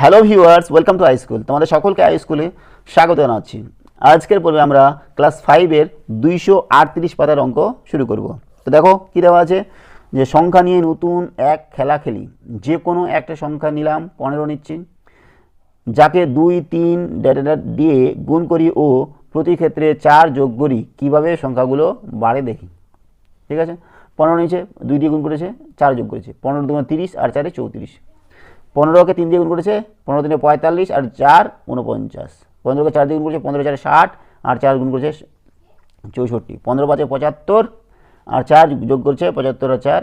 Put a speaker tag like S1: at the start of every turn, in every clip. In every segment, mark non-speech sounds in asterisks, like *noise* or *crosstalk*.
S1: hello viewers welcome to I school তোমাদের সকলকে I স্কুলে স্বাগত জানাচ্ছি আজকের পর্বে আমরা ক্লাস ফাইভের দুইশো আটত্রিশ পাতার অঙ্ক শুরু করব তো দেখো কী দেওয়া আছে যে সংখ্যা নিয়ে নতুন এক খেলা খেলি যে কোনো একটা সংখ্যা নিলাম পনেরো নিচ্ছি যাকে দুই তিন ডেটা দিয়ে গুণ করি ও প্রতি ক্ষেত্রে চার যোগ করি কীভাবে সংখ্যাগুলো বাড়ে দেখি ঠিক আছে পনেরো নিচে দুই দিয়ে গুণ করেছে চার যোগ করেছে পনেরো দুগুণ তিরিশ আর চারে চৌত্রিশ পনেরোকে তিন দিয়ে গুণ করেছে পনেরো দিনে পঁয়তাল্লিশ আর চার ঊনপঞ্চাশ পনেরোকে চার দিয়ে গুণ করেছে পনেরো চারে ষাট আর চার গুণ করেছে চৌষট্টি পনেরো পাঁচে পঁচাত্তর আর চার যোগ করেছে পঁচাত্তর আর চার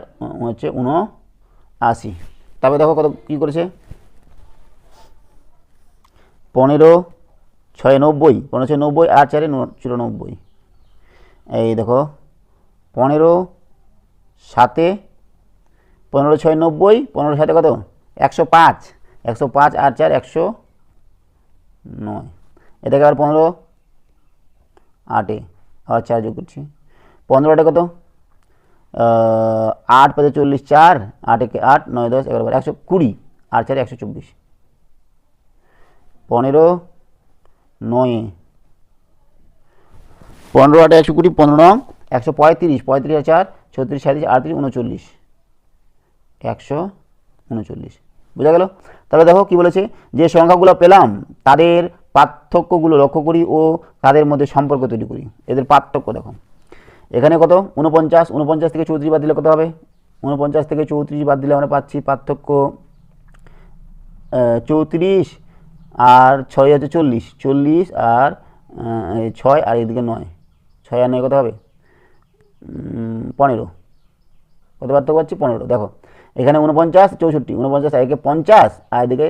S1: হচ্ছে আশি তবে দেখো কত কী করেছে পনেরো ছয় নব্বই পনেরো ছয় নব্বই আর চারে চুরানব্বই এই দেখো পনেরো সাতে পনেরো ছয় নব্বই পনেরো সাতে কত একশো পাঁচ একশো পাঁচ আর চার একশো নয় এটাকে আবার পনেরো আটে আবার চার যোগ করছি পনেরো আটে কত আট পাঁচে চল্লিশ চার আট একে আট নয় দশ এগারো একশো কুড়ি আর চার একশো চব্বিশ পনেরো নয়ে পনেরো আটে একশো কুড়ি পনেরো নং একশো পঁয়ত্রিশ পঁয়ত্রিশ আর চার ছত্রিশ সাঁত্রিশ আটত্রিশ উনচল্লিশ একশো উনচল্লিশ বোঝা গেল তাহলে দেখো কি বলেছে যে সংখ্যাগুলো পেলাম তাদের পার্থক্যগুলো লক্ষ্য করি ও তাদের মধ্যে সম্পর্ক তৈরি করি এদের পার্থক্য দেখো এখানে কত উনপঞ্চাশ উনপঞ্চাশ থেকে চৌত্রিশ বাদ দিলে কত হবে উনপঞ্চাশ থেকে চৌত্রিশ বাদ দিলে আমরা পাচ্ছি পার্থক্য চৌত্রিশ আর ছয় হচ্ছে চল্লিশ চল্লিশ আর ছয় আর এদিকে নয় ছয় আর নয় কত হবে পনেরো কত পার্থক্য পাচ্ছি পনেরো দেখো এখানে উনপঞ্চাশ চৌষট্টি উনপঞ্চাশ একে পঞ্চাশ আর এদিকে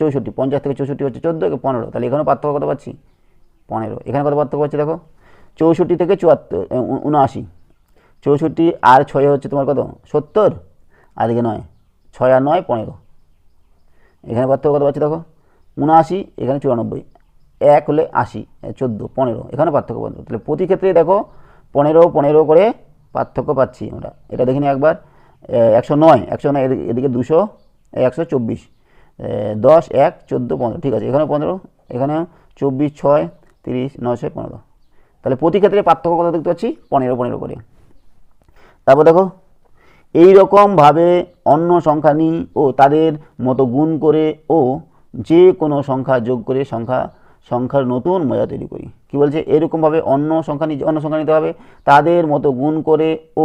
S1: চৌষট্টি পঞ্চাশ থেকে চৌষট্টি হচ্ছে চোদ্দো একে পনেরো তাহলে এখানেও পার্থক্য কত পাচ্ছি পনেরো এখানে কত পার্থক্য পাচ্ছি দেখো চৌষট্টি থেকে চুয়াত্তর উনআশি চৌষট্টি আর ছয় হচ্ছে তোমার কত সত্তর আর এদিকে নয় ছয় আর নয় পনেরো এখানে পার্থক্য কত পাচ্ছি দেখো উনআশি এখানে চুরানব্বই এক হলে আশি চোদ্দো পনেরো এখানে পার্থক্য পনেরো তাহলে প্রতি ক্ষেত্রেই দেখো পনেরো পনেরো করে পার্থক্য পাচ্ছি আমরা এটা দেখিনি একবার একশো নয় একশো নয় এদিকে দুশো একশো চব্বিশ দশ এক চোদ্দো পনেরো ঠিক আছে এখানে পনেরো এখানে চব্বিশ ছয় তিরিশ নশো পনেরো তাহলে প্রতি ক্ষেত্রে পার্থক্য কথা দেখতে পাচ্ছি পনেরো পনেরো করে তারপর দেখো এই রকমভাবে অন্য সংখ্যা নিই ও তাদের মতো গুণ করে ও যে কোনো সংখ্যা যোগ করে সংখ্যা সংখ্যার নতুন মজা তৈরি করি কি বলছে এরকমভাবে অন্য সংখ্যা নিজে অন্য সংখ্যা নিতে হবে তাদের মতো গুণ করে ও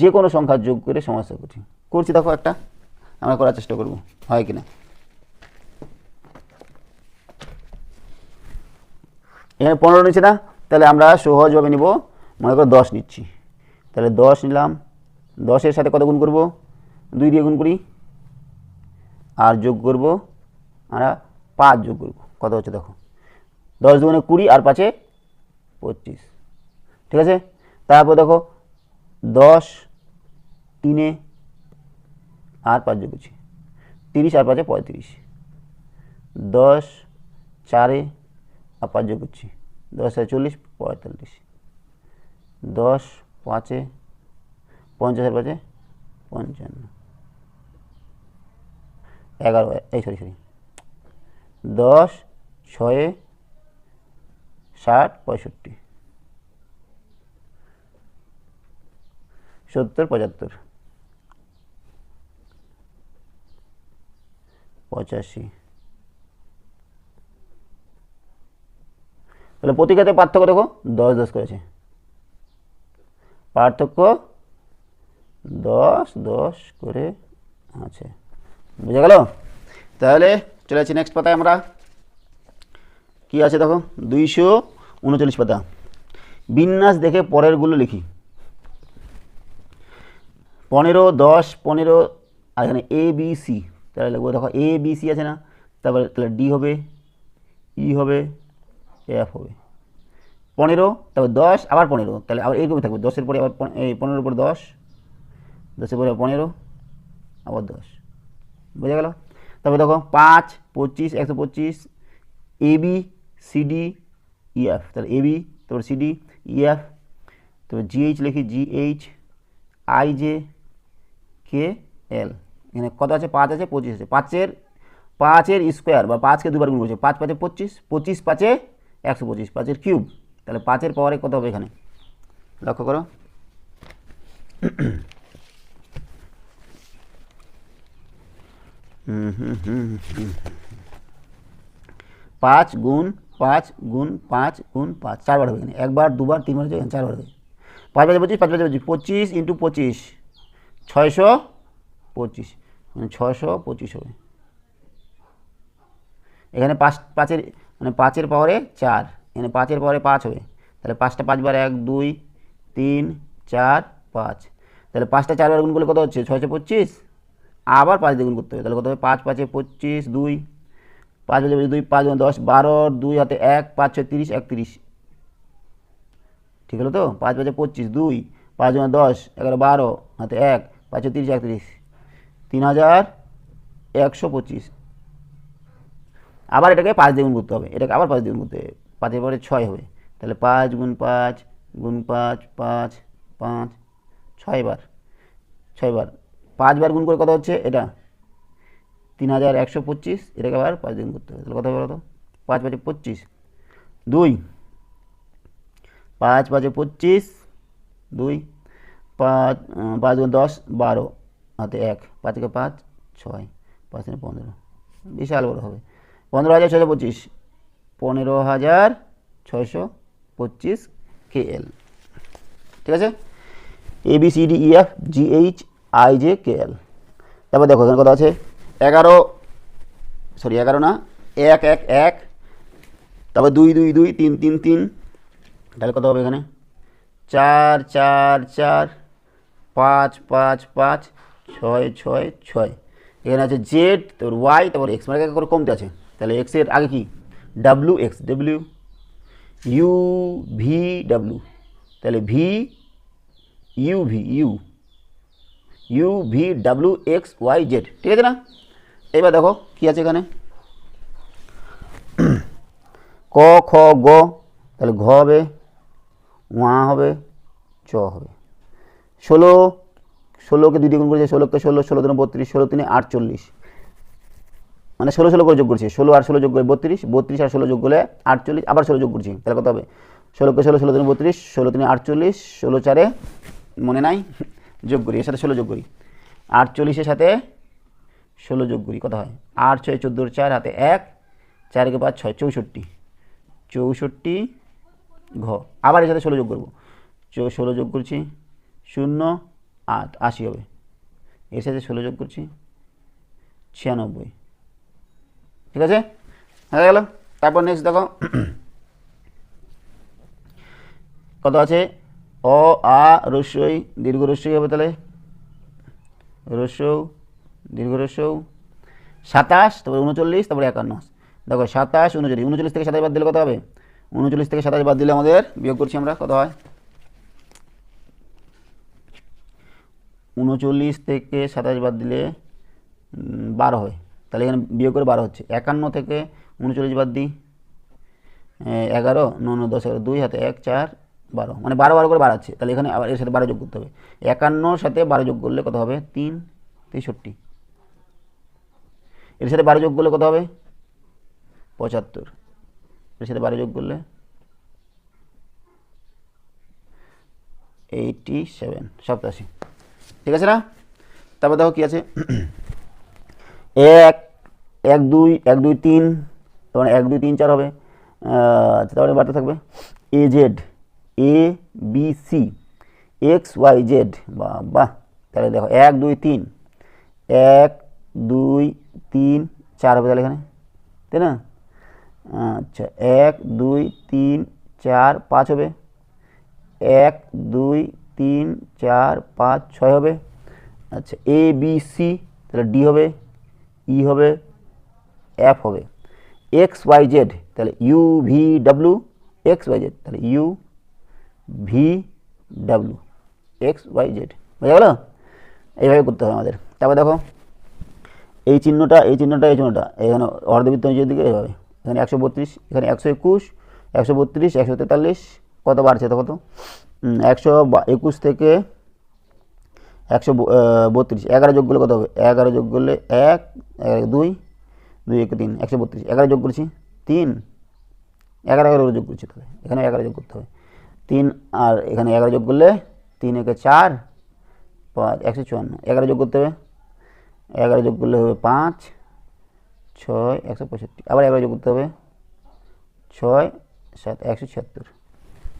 S1: যে কোনো সংখ্যা যোগ করে সমস্যা করছি করছি দেখো একটা আমরা করার চেষ্টা করব হয় কি না এখানে পনেরো নিচ্ছে না তাহলে আমরা সহজভাবে নিব মনে করো দশ নিচ্ছি তাহলে দশ নিলাম দশের সাথে কত গুণ করব দুই দিয়ে গুণ করি আর যোগ করব আমরা পাঁচ যোগ করব কত হচ্ছে দেখো দশ দুগুণে কুড়ি আর পাঁচে পঁচিশ ঠিক আছে তারপর দেখো দশ তিনে আর পাঁচ যোগ তিরিশ আর পাঁচে পঁয়ত্রিশ দশ চারে আর পাঁচ যোগ করছি দশ আর চল্লিশ পঁয়তাল্লিশ দশ পাঁচে পঞ্চাশ আর পাঁচে পঞ্চান্ন এগারো এই সরি সরি দশ ছয়ে ষাট পঁয়ষট্টি সত্তর পঁচাত্তর পঁচাশি তাহলে প্রতিকাতে পার্থক্য দেখো দশ দশ করেছে পার্থক্য দশ দশ করে আছে বুঝে গেল তাহলে চলে আসি নেক্সট পাতায় আমরা কি আছে দেখো দুইশো উনচল্লিশ পাতা বিন্যাস দেখে পরেরগুলো লিখি পনেরো দশ পনেরো আর এখানে এ বি সি তাহলে লিখবো দেখো এ বি সি আছে না তারপরে তাহলে ডি হবে ই e হবে এফ হবে পনেরো তারপর দশ আবার পনেরো তাহলে আবার এরকমই থাকবে দশের পরে আবার পনেরোর পর দশ দশের পরে পনেরো আবার দশ বোঝা গেল তারপর দেখো পাঁচ পঁচিশ একশো পঁচিশ এবি সিডি ইএফ e তাহলে এবি তারপর সিডি ইএফ e তারপর জিএইচ লিখি GH I J K L এখানে কত আছে পাঁচ আছে পঁচিশ আছে পাঁচের পাঁচের স্কোয়ার বা পাঁচকে দুবার গুণ করছে পাঁচ পাঁচে পঁচিশ পঁচিশ পাঁচে একশো পঁচিশ পাঁচের কিউব তাহলে পাঁচের পাওয়ারে কত হবে এখানে লক্ষ্য করো পাঁচ গুণ পাঁচ গুণ পাঁচ গুণ পাঁচ চারবার হবে এখানে একবার দুবার তিনবার হচ্ছে এখানে চারবার হবে পাঁচ বাজে পঁচিশ পাঁচ বাজে পঁচিশ পঁচিশ ইন্টু পঁচিশ ছয়শো পঁচিশ মানে ছশো পঁচিশ হবে এখানে পাঁচ পাঁচের মানে পাঁচের পাওয়ারে চার এখানে পাঁচের পাওয়ারে পাঁচ হবে তাহলে পাঁচটা পাঁচবার এক দুই তিন চার পাঁচ তাহলে পাঁচটা চারবার গুণ করলে কত হচ্ছে ছয়শো পঁচিশ আবার পাঁচ গুণ করতে হবে তাহলে কত হবে পাঁচ পাঁচে পঁচিশ দুই পাঁচ হাজার দুই পাঁচ দশ বারো দুই হাতে এক পাঁচ ছয় তিরিশ একত্রিশ ঠিক হলো তো পাঁচ পাঁচে পঁচিশ দুই পাঁচ জন দশ এগারো বারো হাতে এক পাঁচ ছয় তিরিশ একত্রিশ তিন হাজার একশো পঁচিশ আবার এটাকে পাঁচ দ্বিগুণ করতে হবে এটাকে আবার পাঁচ দ্বিগুণ করতে হবে পাঁচের পরে ছয় হবে তাহলে পাঁচ গুণ পাঁচ গুণ পাঁচ পাঁচ পাঁচ ছয় বার বার পাঁচ পাঁচবার গুণ করে কত হচ্ছে এটা তিন হাজার একশো পঁচিশ এটাকে আবার পাঁচ দিন করতে হবে তাহলে কথা বলো তো পাঁচ পাঁচে পঁচিশ দুই পাঁচ পাঁচে পঁচিশ দুই পাঁচ পাঁচ গুণ দশ বারো হাতে এক পাঁচকে পাঁচ ছয় পাঁচ দিনে পনেরো বিশাল বড় হবে পনেরো হাজার ছশো পঁচিশ পনেরো হাজার ছয়শো পঁচিশ কে এল ঠিক আছে A B C D E F G H I J K L তারপর দেখো এখানে কথা আছে এগারো সরি এগারো না এক এক এক তারপর দুই দুই দুই তিন তিন তিন তাহলে কত হবে এখানে চার চার চার পাঁচ পাঁচ পাঁচ ছয় ছয় ছয় এখানে আছে জেড তারপর ওয়াই তারপর এক্স মানে করে কমতে আছে তাহলে এক্সের আগে কি W X W U V W তাহলে V U V U U V W X Y Z ঠিক আছে না এবার দেখো কি আছে এখানে *clears throat* ক খ গ তাহলে ঘ হবে ওয়া হবে চ হবে ষোলো ষোলোকে দুই গুণ করেছে ষোলোকে ষোলো ষোলো তিন বত্রিশ ষোলো তিনে আটচল্লিশ মানে ষোলো ষোলো করে যোগ করছে ষোলো আর ষোলো যোগ করে বত্রিশ বত্রিশ আর ষোলো যোগ করলে আটচল্লিশ আবার ষোলো যোগ করছি তাহলে কত হবে ষোলোকে ষোলো ষোলো তিন বত্রিশ ষোলো তিনে আটচল্লিশ ষোলো চারে মনে নাই যোগ করি এর সাথে ষোলো যোগ করি আটচল্লিশের সাথে ষোলো যোগ করি কত হয় আট ছয় চোদ্দোর চার হাতে এক চারকে পাঁচ ছয় চৌষট্টি চৌষট্টি ঘ আবার এর সাথে ষোলো যোগ করবো ষোলো যোগ করছি শূন্য আট আশি হবে এর সাথে ষোলো যোগ করছি ছিয়ানব্বই ঠিক আছে হয়ে গেল তারপর নেক্সট দেখো *clears throat* কত আছে অ আ রস্যই দীর্ঘ রস্যই হবে তাহলে রস্যৌ দীর্ঘরসৌ সাতাশ তারপরে উনচল্লিশ তারপরে একান্ন দেখো সাতাশ উনচল্লিশ উনচল্লিশ থেকে সাতাশ বাদ দিলে কত হবে উনচল্লিশ থেকে সাতাশ বাদ দিলে আমাদের বিয়োগ করছি আমরা কত হয় উনচল্লিশ থেকে সাতাশ বাদ দিলে বারো হয় তাহলে এখানে বিয়োগ করে বারো হচ্ছে একান্ন থেকে উনচল্লিশ বাদ দিই এগারো নয় দশ এগারো দুই হাতে এক চার বারো মানে বারো বারো করে বাড়াচ্ছে তাহলে এখানে আবার এর সাথে বারো যোগ করতে হবে একান্নর সাথে বারো যোগ করলে কত হবে তিন তেষট্টি এর সাথে বারো যোগ করলে কত হবে পঁচাত্তর এর সাথে বারো যোগ করলে এইটি সেভেন সপ্তাশি ঠিক আছে না তারপর দেখো কী আছে *clears throat* এক এক দুই এক দুই তিন তখন মানে এক দুই তিন চার হবে আচ্ছা তারপরে মানে বাড়তে থাকবে A Z A B C X Y Z বা বাহ তাহলে দেখো এক দুই তিন এক দুই তিন চার হবে তাহলে এখানে তাই না আচ্ছা এক দুই তিন চার পাঁচ হবে এক দুই তিন চার পাঁচ ছয় হবে আচ্ছা এ বি সি তাহলে ডি হবে ই e হবে এফ হবে এক্স ওয়াই জেড তাহলে U V W X Y Z তাহলে U V W X Y Z বোঝা গেল এইভাবে করতে হবে আমাদের তারপর দেখো এই চিহ্নটা এই চিহ্নটা এই চিহ্নটা এখানে অর্ধবৃত্ত নিচের দিকে এভাবে এখানে একশো বত্রিশ এখানে একশো একুশ একশো বত্রিশ একশো তেতাল্লিশ কত বাড়ছে তো কত একশো একুশ থেকে একশো বত্রিশ এগারো যোগ করলে কত হবে এগারো যোগ করলে এক দুই দুই এক তিন একশো বত্রিশ এগারো যোগ করেছি তিন এগারো এগারো যোগ করছি তবে এখানে এগারো যোগ করতে হবে তিন আর এখানে এগারো যোগ করলে তিন একে চার পাঁচ একশো চুয়ান্ন এগারো যোগ করতে হবে এগারো যোগ করলে হবে পাঁচ ছয় একশো পঁয়ষট্টি আবার এগারো যোগ করতে হবে ছয় সাত একশো ছিয়াত্তর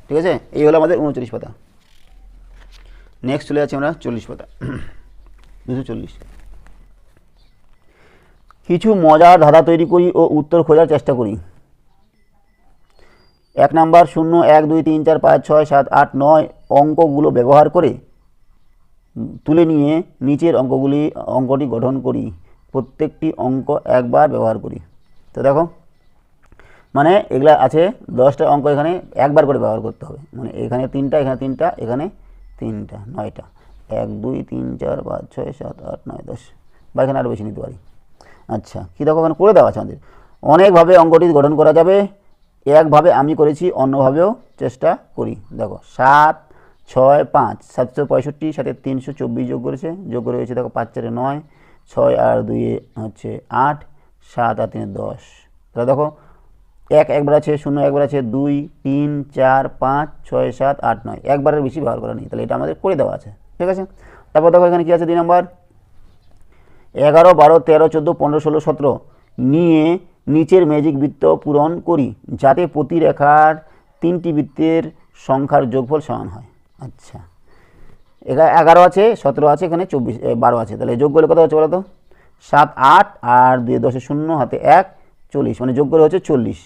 S1: ঠিক আছে এই হলো আমাদের উনচল্লিশ পাতা নেক্সট চলে যাচ্ছি আমরা চল্লিশ পাতা দুশো চল্লিশ কিছু মজার ধাঁধা তৈরি করি ও উত্তর খোঁজার চেষ্টা করি এক নাম্বার শূন্য এক দুই তিন চার পাঁচ ছয় সাত আট নয় অঙ্কগুলো ব্যবহার করে তুলে নিয়ে নিচের অঙ্কগুলি অঙ্কটি গঠন করি প্রত্যেকটি অঙ্ক একবার ব্যবহার করি তো দেখো মানে এগুলা আছে দশটা অঙ্ক এখানে একবার করে ব্যবহার করতে হবে মানে এখানে তিনটা এখানে তিনটা এখানে তিনটা নয়টা এক দুই তিন চার পাঁচ ছয় সাত আট নয় দশ বা এখানে আরও বেশি নিতে পারি আচ্ছা কী দেখো এখানে করে দেওয়া আছে আমাদের অনেকভাবে অঙ্কটি গঠন করা যাবে একভাবে আমি করেছি অন্যভাবেও চেষ্টা করি দেখো সাত ছয় পাঁচ সাতশো পঁয়ষট্টি সাথে তিনশো চব্বিশ যোগ করেছে যোগ রয়েছে দেখো পাঁচ চারে নয় ছয় আর দুই হচ্ছে আট সাত আর তিনে দশ তাহলে দেখো এক একবার আছে শূন্য একবার আছে দুই তিন চার পাঁচ ছয় সাত আট নয় একবারের বেশি ব্যবহার করা নেই তাহলে এটা আমাদের করে দেওয়া আছে ঠিক আছে তারপর দেখো এখানে কী আছে দুই নম্বর এগারো বারো তেরো চোদ্দো পনেরো ষোলো সতেরো নিয়ে নিচের ম্যাজিক বৃত্ত পূরণ করি যাতে প্রতি রেখার তিনটি বৃত্তের সংখ্যার যোগফল সমান হয় আচ্ছা এগারো আছে সতেরো আছে এখানে চব্বিশ বারো আছে তাহলে যোগ করলে কত হচ্ছে বলো তো সাত আট আর দুই দশে শূন্য হাতে এক চল্লিশ মানে যোগ করে হচ্ছে চল্লিশ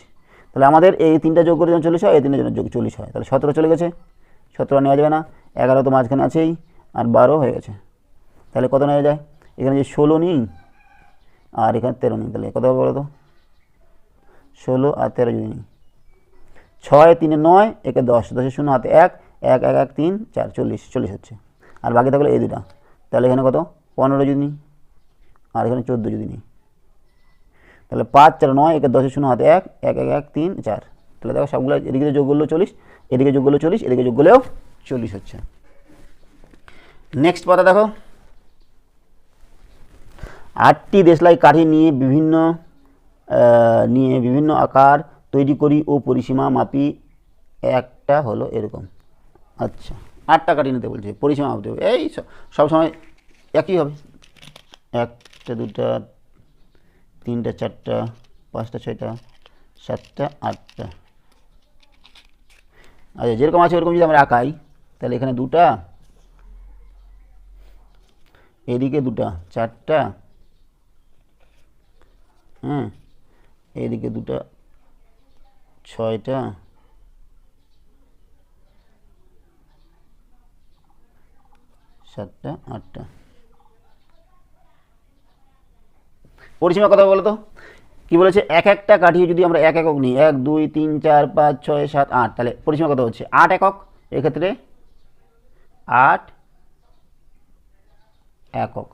S1: তাহলে আমাদের এই তিনটা যোগ করে যখন চল্লিশ হয় এই তিনটা যোগ চল্লিশ হয় তাহলে সতেরো চলে গেছে সতেরো নেওয়া যাবে না এগারো তো মাঝখানে আছেই আর বারো হয়ে গেছে তাহলে কত নেওয়া যায় এখানে যে ষোলো নিই আর এখানে তেরো নিই তাহলে কত বলো তো ষোলো আর তেরো যদি নিই ছয় তিনে নয় একে দশ দশে শূন্য হাতে এক এক এক এক তিন চার চল্লিশ চল্লিশ হচ্ছে আর বাকি থাকলো এই দুটা তাহলে এখানে কত পনেরো যদি নিই আর এখানে চোদ্দো যদি নিই তাহলে পাঁচ চার নয় একে দশের শূন্য হাতে এক এক এক এক তিন চার তাহলে দেখো সবগুলো এদিকে যোগ করলেও চল্লিশ এদিকে যোগ করলেও চল্লিশ এদিকে যোগ করলেও চল্লিশ হচ্ছে নেক্সট পাতা দেখো আটটি দেশলাই কাঠি নিয়ে বিভিন্ন নিয়ে বিভিন্ন আকার তৈরি করি ও পরিসীমা মাপি একটা হলো এরকম আচ্ছা আটটা কাটিয়ে নিতে বলছে পরিসীমা মাপতে হবে এই সব সময় একই হবে একটা দুটা তিনটা চারটা পাঁচটা ছয়টা সাতটা আটটা আচ্ছা যেরকম আছে ওরকম যদি আমরা আঁকাই তাহলে এখানে দুটা এদিকে দুটা চারটা হ্যাঁ এদিকে দুটা ছয়টা সাতটা আটটা পরিসীমা কথা বলো তো কী বলেছে এক একটা কাঠিয়ে যদি আমরা এক একক নিই এক দুই তিন চার পাঁচ ছয় সাত আট তাহলে পরিসীমা কথা হচ্ছে আট একক এক্ষেত্রে আট একক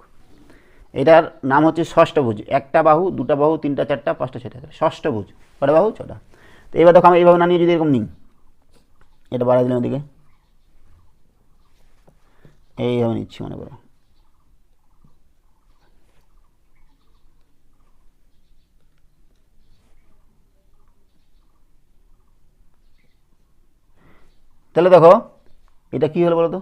S1: এটার নাম হচ্ছে ষষ্ঠভুজ একটা বাহু দুটা বাহু তিনটা চারটা পাঁচটা ছটা ষষ্ঠভুজ কটা বাহু ছটা তো এবার দেখো আমি এইভাবে না নিয়ে যদি এরকম নিই এটা বাড়াই দিলাম ওদিকে এইভাবে নিচ্ছি মনে করো তাহলে দেখো এটা কি হলো বলো তো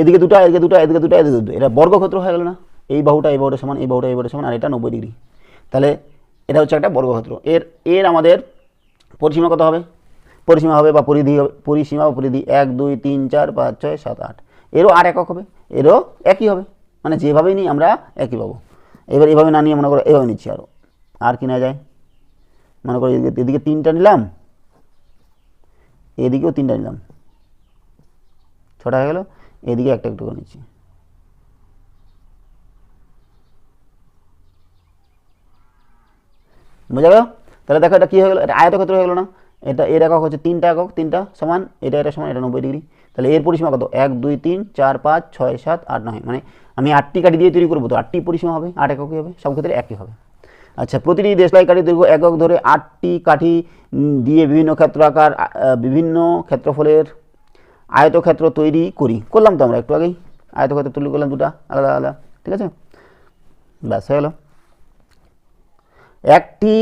S1: এদিকে দুটা এদিকে দুটা এদিকে দুটা এদিকে দুটো এটা বর্গক্ষেত্র হয়ে গেল না এই বাহুটা এই বাহুটা সমান এই বাহুটা এই বাহুটা সমান আর এটা নব্বই ডিগ্রি তাহলে এটা হচ্ছে একটা বর্গক্ষেত্র এর এর আমাদের পরিসীমা কত হবে পরিসীমা হবে বা পরিধি হবে পরিসীমা বা পরিধি এক দুই তিন চার পাঁচ ছয় সাত আট এরও আর একক হবে এরও একই হবে মানে যেভাবেই নিই আমরা একই পাবো এবার এভাবে না নিয়ে মনে করো এভাবে নিচ্ছি আরও আর কি যায় মনে করো এদিকে তিনটা নিলাম এদিকেও তিনটা নিলাম ছটা হয়ে গেল এদিকে একটা একটু করে নিচ্ছি বোঝা গেল তাহলে দেখো এটা কী হয়ে গেলো এটা আয়তক্ষেত্র হয়ে গেলো না এটা এর একক হচ্ছে তিনটা একক তিনটা সমান এটা এটা সমান এটা নব্বই ডিগ্রি তাহলে এর পরিসীমা কত এক দুই তিন চার পাঁচ ছয় সাত আট নয় মানে আমি আটটি কাঠি দিয়ে তৈরি করবো তো আটটি পরিসীমা হবে আট এককই হবে সব ক্ষেত্রে একই হবে আচ্ছা প্রতিটি দেশলাই কাঠি দৈর্ঘ্য একক ধরে আটটি কাঠি দিয়ে বিভিন্ন ক্ষেত্র আকার বিভিন্ন ক্ষেত্রফলের আয়তক্ষেত্র তৈরি করি করলাম তো আমরা একটু আগেই আয়তক্ষেত্র তৈরি করলাম দুটা আলাদা আলাদা ঠিক আছে ব্যাস হয়ে গেল একটি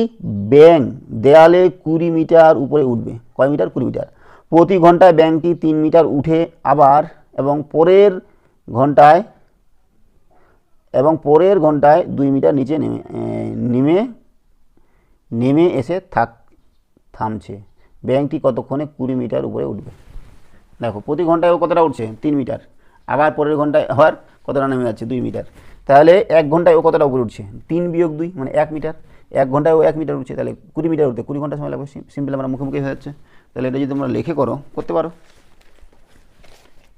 S1: ব্যাং দেয়ালে কুড়ি মিটার উপরে উঠবে কয় মিটার কুড়ি মিটার প্রতি ঘন্টায় ব্যাংকটি তিন মিটার উঠে আবার এবং পরের ঘন্টায় এবং পরের ঘন্টায় দুই মিটার নিচে নেমে নেমে নেমে এসে থাক থামছে ব্যাংকটি কতক্ষণে কুড়ি মিটার উপরে উঠবে দেখো প্রতি ঘন্টায় কতটা উঠছে তিন মিটার আবার পরের ঘন্টায় আবার কতটা নেমে যাচ্ছে দুই মিটার তাহলে এক ঘন্টায় ও কতটা উপরে উঠছে তিন বিয়োগ দুই মানে এক মিটার এক ঘন্টায় ও এক মিটার উঠছে তাহলে কুড়ি মিটার উঠতে কুড়ি ঘন্টা সময় লাগবে সিম্পল আমরা মুখোমুখি মুখে হয়ে যাচ্ছে তাহলে এটা যদি তোমরা লিখে করো করতে পারো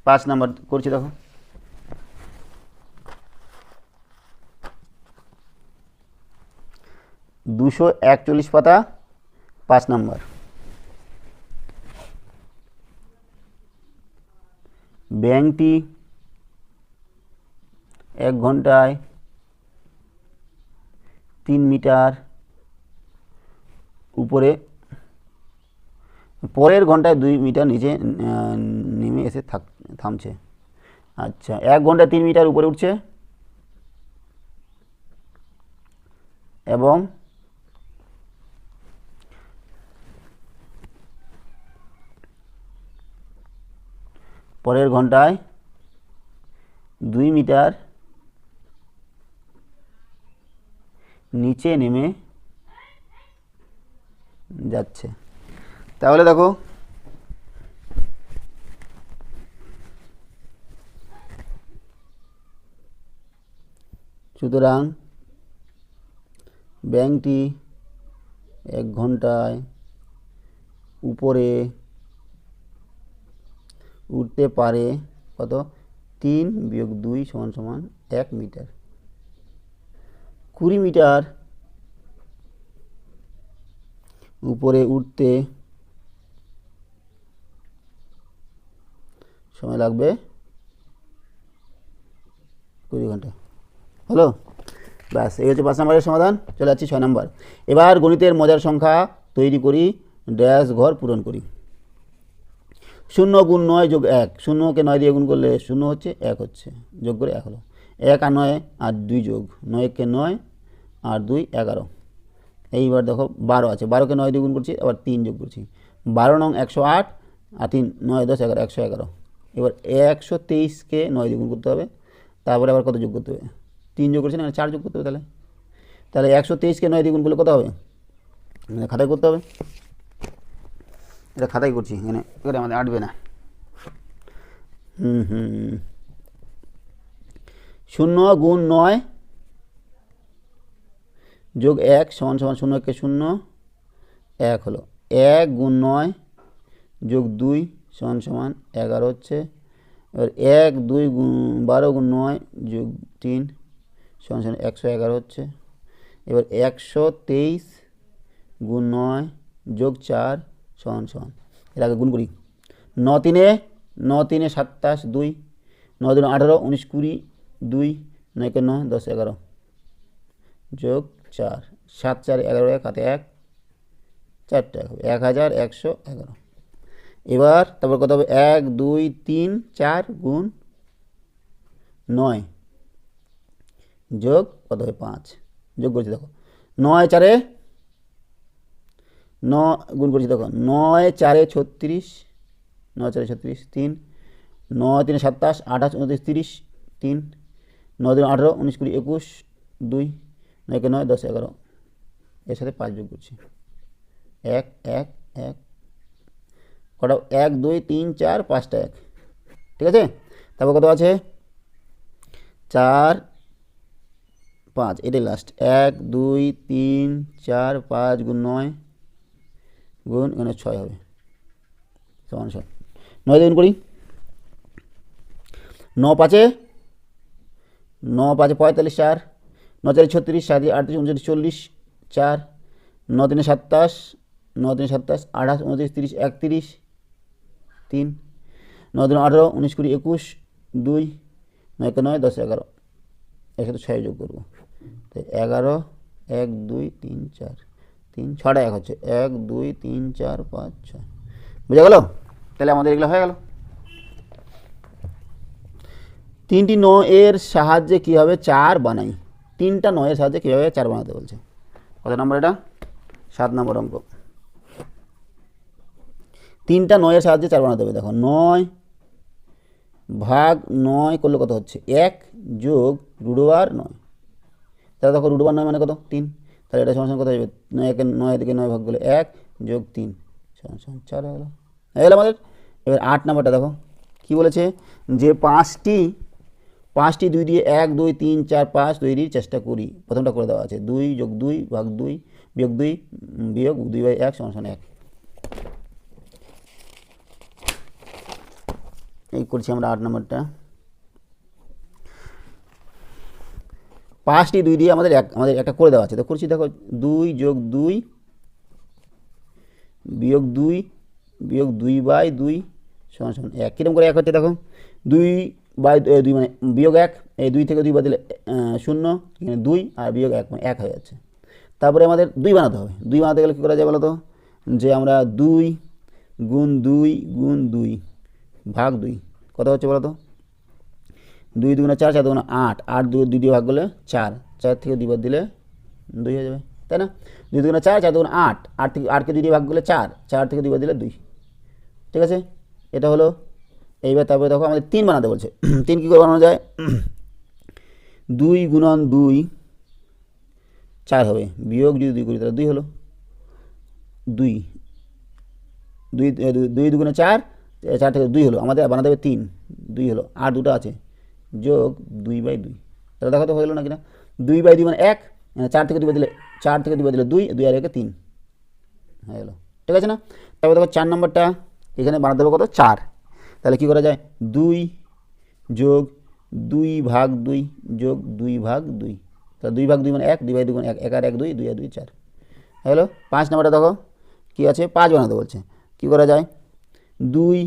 S1: পাঁচ নাম্বার করছি দেখো দুশো একচল্লিশ পাতা পাঁচ নাম্বার ব্যাংকটি এক ঘন্টায় তিন মিটার উপরে পরের ঘন্টায় দুই মিটার নিচে নেমে এসে থাক থামছে আচ্ছা এক ঘন্টায় তিন মিটার উপরে উঠছে এবং পরের ঘন্টায় দুই মিটার নিচে নেমে যাচ্ছে তাহলে দেখো সুতরাং ব্যাংকটি এক ঘন্টায় উপরে উঠতে পারে কত তিন বিয়োগ দুই সমান সমান এক মিটার কুড়ি মিটার উপরে উঠতে সময় লাগবে কুড়ি ঘন্টা হলো ব্যাস এই হচ্ছে পাঁচ নম্বরের সমাধান চলে যাচ্ছি ছয় নম্বর এবার গণিতের মজার সংখ্যা তৈরি করি ড্যাশ ঘর পূরণ করি শূন্য গুণ নয় যোগ এক শূন্যকে নয় দিয়ে গুণ করলে শূন্য হচ্ছে এক হচ্ছে যোগ করে এক হলো এক আর নয় আর দুই যোগ নয়কে নয় আর দুই এগারো এইবার দেখো বারো আছে বারোকে নয় দিয়ে গুণ করছি আবার তিন যোগ করছি বারো নং একশো আট আর তিন নয় দশ এগারো একশো এগারো এবার একশো তেইশকে নয় দ্বিগুণ করতে হবে তারপরে আবার কত যোগ করতে হবে তিন যোগ করছে না চার যোগ করতে হবে তাহলে তাহলে একশো তেইশকে নয় দ্বিগুণ করলে কত হবে মানে খাতায় করতে হবে এটা খাতাই করছি এখানে এবারে আমাদের আটবে না হুম হুম শূন্য গুণ নয় যোগ এক সমান সমান শূন্য একে শূন্য এক হলো এক গুণ নয় যোগ দুই সমান সমান এগারো হচ্ছে এবার এক দুই বারো গুণ নয় যোগ তিন সমান সমান একশো এগারো হচ্ছে এবার একশো তেইশ গুণ নয় যোগ চার সমান সমান এর আগে গুণ করি ন তিনে ন তিনে সাতাশ দুই ন দুনে আঠারো উনিশ কুড়ি দুই নয়কে নয় দশ এগারো যোগ চার সাত চার এগারো এক হাতে এক চার টাকা এক হাজার একশো এগারো এবার তারপর কত হবে এক দুই তিন চার গুণ নয় যোগ কত হবে পাঁচ যোগ করছি দেখো নয় চারে ন গুণ করছি দেখো নয় চারে ছত্রিশ নয় চারে ছত্রিশ তিন নয় তিনে সাতাশ আঠাশ উনত্রিশ তিরিশ তিন নয় তিন আঠেরো উনিশ কুড়ি একুশ দুই নয় নয় দশ এগারো এর সাথে পাঁচ যোগ করছি এক এক এক কটা এক দুই তিন চার পাঁচটা এক ঠিক আছে তারপর কত আছে চার পাঁচ এটাই লাস্ট এক দুই তিন চার পাঁচ গুণ নয় গুণ এখানে ছয় হবে সমান ছয় নয় দিন করি ন পাঁচে ন পাঁচে পঁয়তাল্লিশ চার ন চারি ছত্রিশ সাতই আটত্রিশ উনচল্লিশ চল্লিশ চার ন তিনে সাতাশ ন তিনে সাতাশ আঠাশ উনত্রিশ তিরিশ একত্রিশ তিন নয় দিন আঠারো উনিশ কুড়ি একুশ দুই নয় নয় দশ এগারো একসাথে ছয় যোগ করবো তো এগারো এক দুই তিন চার তিন ছটা এক হচ্ছে এক দুই তিন চার পাঁচ ছয় বুঝা গেল তাহলে আমাদের এগুলো হয়ে গেল তিনটি নয়ের সাহায্যে কীভাবে চার বানাই তিনটা নয়ের সাহায্যে কীভাবে চার বানাতে বলছে কত নম্বর এটা সাত নম্বর অঙ্ক তিনটা নয়ের সাহায্যে চার বানাতে হবে দেখো নয় ভাগ নয় করলে কত হচ্ছে এক যোগ রুডোয়ার নয় তাহলে দেখো রুডোয়ার নয় মানে কত তিন তাহলে এটা সমান কত যাবে নয় একে নয় দিকে নয় ভাগ করলে এক যোগ তিন সমান চার হয়ে গেলো হয়ে গেলো আমাদের এবার আট নাম্বারটা দেখো কি বলেছে যে পাঁচটি পাঁচটি দুই দিয়ে এক দুই তিন চার পাঁচ তৈরির চেষ্টা করি প্রথমটা করে দেওয়া আছে দুই যোগ দুই ভাগ দুই বিয়োগ দুই বিয়োগ দুই বাই এক সমান সমান এক এই করছি আমরা আট নম্বরটা পাঁচটি দুই দিয়ে আমাদের এক আমাদের একটা করে দেওয়া আছে তো করছি দেখো দুই যোগ দুই বিয়োগ দুই বিয়োগ দুই বাই দুই সমান সমান এক কীরকম করে এক হচ্ছে দেখো দুই বাই দুই মানে বিয়োগ এক এই দুই থেকে দুই বাদ দিলে শূন্য এখানে দুই আর বিয়োগ এক মানে এক হয়ে যাচ্ছে তারপরে আমাদের দুই বানাতে হবে দুই বানাতে গেলে কী করা যায় বলো তো যে আমরা দুই গুণ দুই গুণ দুই ভাগ দুই কত হচ্ছে বলো তো দুই দুগুণে চার চার দুগুণে আট আট দুই দুই দিয়ে ভাগ করলে চার চার থেকে দুইবার দিলে দুই হয়ে যাবে তাই না দুই দুগুণে চার চার দুগুণে আট আট থেকে আটকে দুই দিয়ে ভাগ করলে চার চার থেকে দুইবার দিলে দুই ঠিক আছে এটা হলো এইবার তারপরে দেখো আমাদের তিন বানাতে বলছে *clears throat* তিন কী করে বানানো যায় *clears throat* দুই গুণন দুই চার হবে বিয়োগ যদি দুই করি তাহলে দুই হলো দুই দুই দুই দুগুণে চার চার থেকে দুই হলো আমাদের বানাতে হবে তিন দুই হলো আর দুটো আছে যোগ দুই বাই দুই তাহলে দেখো তো হয়ে গেলো না কিনা দুই বাই দুই মানে এক মানে চার থেকে দুই বাই দিলে চার থেকে দুই বাই দিলে দুই দুই আর একে তিন হয়ে গেলো ঠিক আছে না তারপর দেখো চার নম্বরটা এখানে বানাতে হবে কত চার তাহলে কী করা যায় দুই যোগ দুই ভাগ দুই যোগ দুই ভাগ দুই তাহলে দুই ভাগ দুই মানে এক দুই বাই দুই মানে এক এক আর এক দুই দুই আর দুই চার গেলো পাঁচ নাম্বারটা দেখো কী আছে পাঁচ বানাতে বলছে কী করা যায় দুই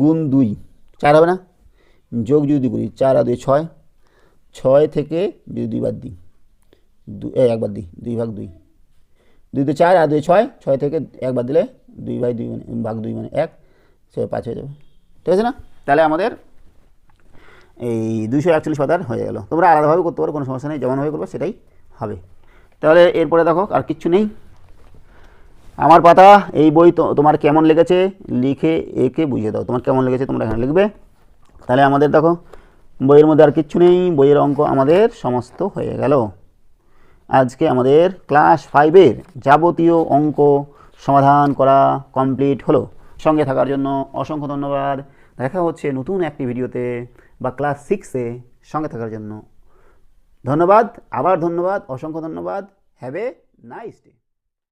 S1: গুণ দুই চার হবে না যোগ যদি করি চার আর দুই ছয় ছয় থেকে যদি দুই বাদ দিই দু একবার দিই দুই ভাগ দুই দুই তো চার আর দুই ছয় ছয় থেকে একবার দিলে দুই ভাই দুই মানে ভাগ দুই মানে এক ছয় পাঁচ হয়ে যাবে ঠিক আছে না তাহলে আমাদের এই দুশো একচল্লিশ পাতার হয়ে গেল তোমরা আলাদাভাবে করতে পারো কোনো সমস্যা নেই যেমনভাবে করবো সেটাই হবে তাহলে এরপরে দেখো আর কিচ্ছু নেই আমার পাতা এই বই তোমার কেমন লেগেছে লিখে একে বুঝিয়ে দাও তোমার কেমন লেগেছে তোমরা এখানে লিখবে তাহলে আমাদের দেখো বইয়ের মধ্যে আর কিচ্ছু নেই বইয়ের অঙ্ক আমাদের সমস্ত হয়ে গেল আজকে আমাদের ক্লাস ফাইভের যাবতীয় অঙ্ক সমাধান করা কমপ্লিট হলো সঙ্গে থাকার জন্য অসংখ্য ধন্যবাদ দেখা হচ্ছে নতুন একটি ভিডিওতে বা ক্লাস সিক্সে সঙ্গে থাকার জন্য ধন্যবাদ আবার ধন্যবাদ অসংখ্য ধন্যবাদ হ্যাভ এ নাইস ডে